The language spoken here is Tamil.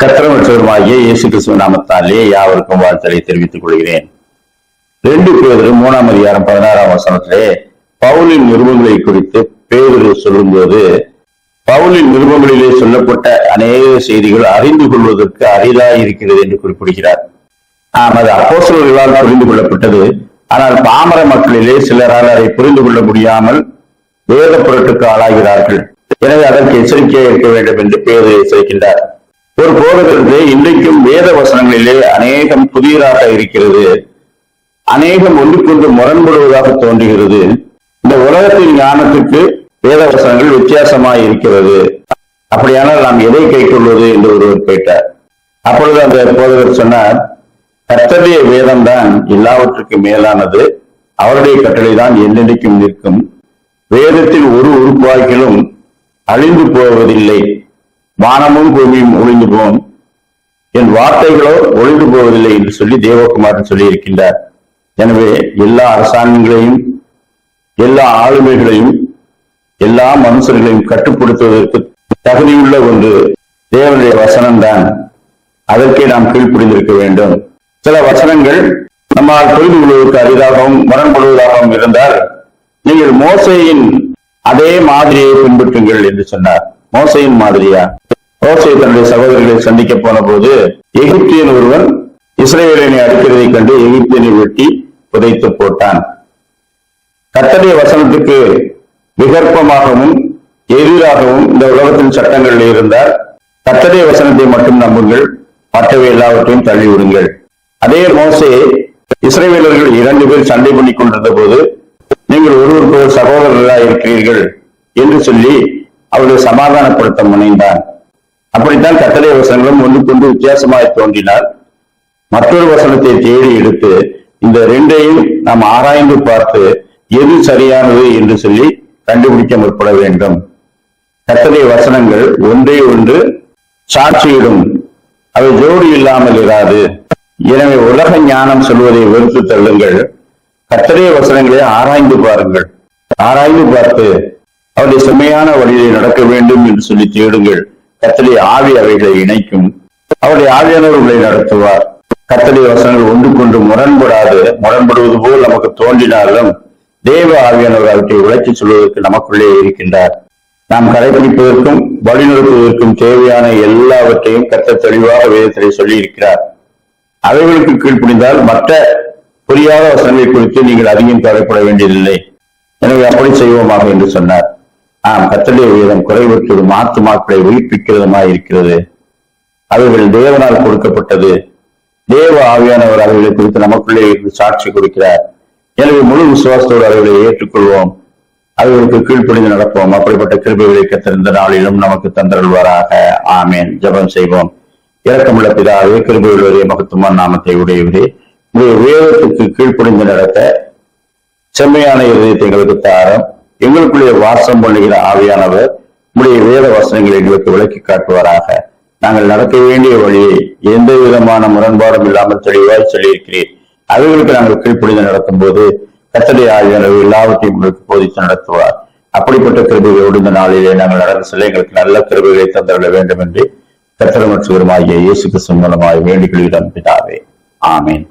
கத்திரமற்றவருமாகிய இயேசு கிறிஸ்துவ நாமத்தாலே யாவருக்கும் வாழ்த்தலை தெரிவித்துக் கொள்கிறேன். ரெண்டு பேர் மூணாம் அதிகாரம் பதினாறாம் வசனத்திலே பவுலின் நிருபங்களை குறித்து பேரு சொல்லும்போது பவுலின் நிருபங்களிலே சொல்லப்பட்ட அநேக செய்திகள் அறிந்து கொள்வதற்கு அரிதா இருக்கிறது என்று குறிப்பிடுகிறார். ஆம் அது அப்போஸ்தலர்களால் புரிந்து கொள்ளப்பட்டது. ஆனால் பாமர மக்களிலே சிலரால் அதை புரிந்து கொள்ள முடியாமல் வேத பொருட்டுக்கு ஆளாகிறார்கள். எனவே அதற்கு எச்சரிக்கையாக இருக்க வேண்டும் என்று பேரு எச்சரிக்கின்றார். ஒரு போதகருக்கு இன்றைக்கும் வேத வசனங்களிலே அநேகம் புதியதாக இருக்கிறது. அநேகம் ஒன்றுக்கொன்று முரண்படுவதாக தோன்றுகிறது. இந்த உலகத்தின் ஞானத்துக்கு வேத வசனங்கள் வித்தியாசமாய் இருக்கிறது. அப்படியானால் நாம் எதை கைக்கொள்வது என்று ஒருவர் கேட்டார். அப்பொழுது அந்த போதகர் சொன்னார் கர்த்தருடைய வேதம் தான் எல்லாவற்றுக்கும் மேலானது. அவருடைய கட்டளை தான் என்னென்றைக்கும் நிற்கும். வேதத்தில் ஒரு உறுப்பாக்கிலும் அழிந்து போவதில்லை. வானமும் பூமியும் ஒளிந்து போகும் என் வார்த்தைகளோ ஒளிந்து போவதில்லை என்று சொல்லி தேவகுமாரன் சொல்லி இருக்கின்றார் எனவே எல்லா அரசாங்கங்களையும் எல்லா ஆளுமைகளையும் எல்லா மனுஷர்களையும் கட்டுப்படுத்துவதற்கு தகுதியுள்ள ஒன்று தேவனுடைய வசனம்தான். அதற்கே நாம் கீழ்ப்புரிந்திருக்க வேண்டும். சில வசனங்கள் நம்மால் புரிந்து கொள்வதற்கு அரிதாகவும் முரண்படுவதாகவும் இருந்தால் நீங்கள் மோசையின் அதே மாதிரியை பின்பற்றுங்கள் என்று சொன்னார். மோசையின் மாதிரியா? மோசை தன்னுடைய சகோதரர்களை சந்திக்க போன போது எகிப்தியன் ஒருவன் இஸ்ரேலினை அடிக்கிறதை கண்டு எகிப்தியனை வெட்டி புதைத்து போட்டான். கத்தடைய வசனத்துக்கு விகற்பமாகவும் எதிராகவும் இந்த உலகத்தின் சட்டங்களில் இருந்தால் கத்தடைய வசனத்தை மட்டும் நம்புங்கள். மற்றவை எல்லாவற்றையும் தள்ளிவிடுங்கள். அதே மோசே இஸ்ரேலர்கள் இரண்டு பேர் சண்டை பண்ணிக் கொண்டிருந்த போது நீங்கள் ஒருவருக்கு ஒரு சகோதரர்களாக இருக்கிறீர்கள் என்று சொல்லி அவர்களை சமாதானப்படுத்த முனைந்தான். அப்படித்தான் கட்டளை வசனங்களும் ஒன்றுக்கொண்டு வித்தியாசமாய் தோன்றினால் மற்றொரு வசனத்தை தேடி எடுத்து இந்த ரெண்டையும் நாம் ஆராய்ந்து பார்த்து எது சரியானது என்று சொல்லி கண்டுபிடிக்க முற்பட வேண்டும். கட்டளை வசனங்கள் ஒன்றே ஒன்று சாட்சியிடும். அவை ஜோடி இல்லாமல் இராது. எனவே உலக ஞானம் சொல்வதை வெறுத்து தள்ளுங்கள். கத்தடைய வசனங்களை ஆராய்ந்து பாருங்கள். ஆராய்ந்து பார்த்து அவருடைய செம்மையான வழியை நடக்க வேண்டும் என்று சொல்லி தேடுங்கள். கத்தடைய ஆவி அவைகளை இணைக்கும். அவருடைய ஆவியானவர்களை நடத்துவார். கத்தடைய வசனங்கள் ஒன்றுக்கொன்று முரண்படாது. முரண்படுவது போல் நமக்கு தோன்றினாலும் தேவ ஆவியானவர் அவற்றை உழைத்து சொல்வதற்கு நமக்குள்ளே இருக்கின்றார். நாம் கடைபிடிப்பதற்கும் வழிநடத்துவதற்கும் தேவையான எல்லாவற்றையும் கத்த தெளிவாக வேதத்திலே சொல்லி இருக்கிறார் அவைகளுக்கு கீழ்ப்பிடிந்தால் மற்ற புரியாத வசனங்களை குறித்து நீங்கள் அதிகம் கவலைப்பட வேண்டியதில்லை. எனவே அப்படி செய்வோமாக என்று சொன்னார். ஆம் கத்தடைய குறைவுற்றது மாத்து மாக்களை உயிர்ப்பிக்கிறதுமாய் இருக்கிறது அவைகள் தேவனால் கொடுக்கப்பட்டது. தேவ ஆவியானவர் அவைகளை குறித்து நமக்குள்ளே இருந்து சாட்சி கொடுக்கிறார். எனவே முழு விசுவாசத்தோடு அவைகளை ஏற்றுக்கொள்வோம். அவைகளுக்கு கீழ்ப்படிந்து நடப்போம். அப்படிப்பட்ட கிருபைகளை கத்திருந்த நாளிலும் நமக்கு தந்தருள்வாராக. ஆமேன். ஜெபம் செய்வோம். இறக்கமுள்ள பிதாவே கிருபையுள்ளவரே மகத்துவமான நாமத்தை உடையவரே உடைய உயரத்துக்கு கீழ்ப்படிந்து நடக்க செம்மையான இதயத்தை எங்களுக்கு தாரம். எங்களுக்குள்ளே வாசம் பண்ணுகிற ஆவியானவர் உடைய வேத வசனங்களை எங்களுக்கு விளக்கி காட்டுவாராக. நாங்கள் நடக்க வேண்டிய வழியை எந்த விதமான முரண்பாடும் இல்லாமல் தெளிவாய் சொல்லியிருக்கிறேன் அவைகளுக்கு நாங்கள் கீழ்ப்படிந்து நடத்தும் போது கத்தடை ஆவியானவர் எல்லாவற்றையும் உங்களுக்கு போதித்து நடத்துவார். அப்படிப்பட்ட கிருபைகளோடு இந்த நாளிலே நாங்கள் நடந்து செல்ல எங்களுக்கு நல்ல கிருபைகளை தந்துவிட வேண்டும் என்று கத்தரமற்றுவருமாகிய இயேசு கிறிஸ்து மூலமாக வேண்டிக் கொள்கிறோம் பிதாவே. ஆமேன்.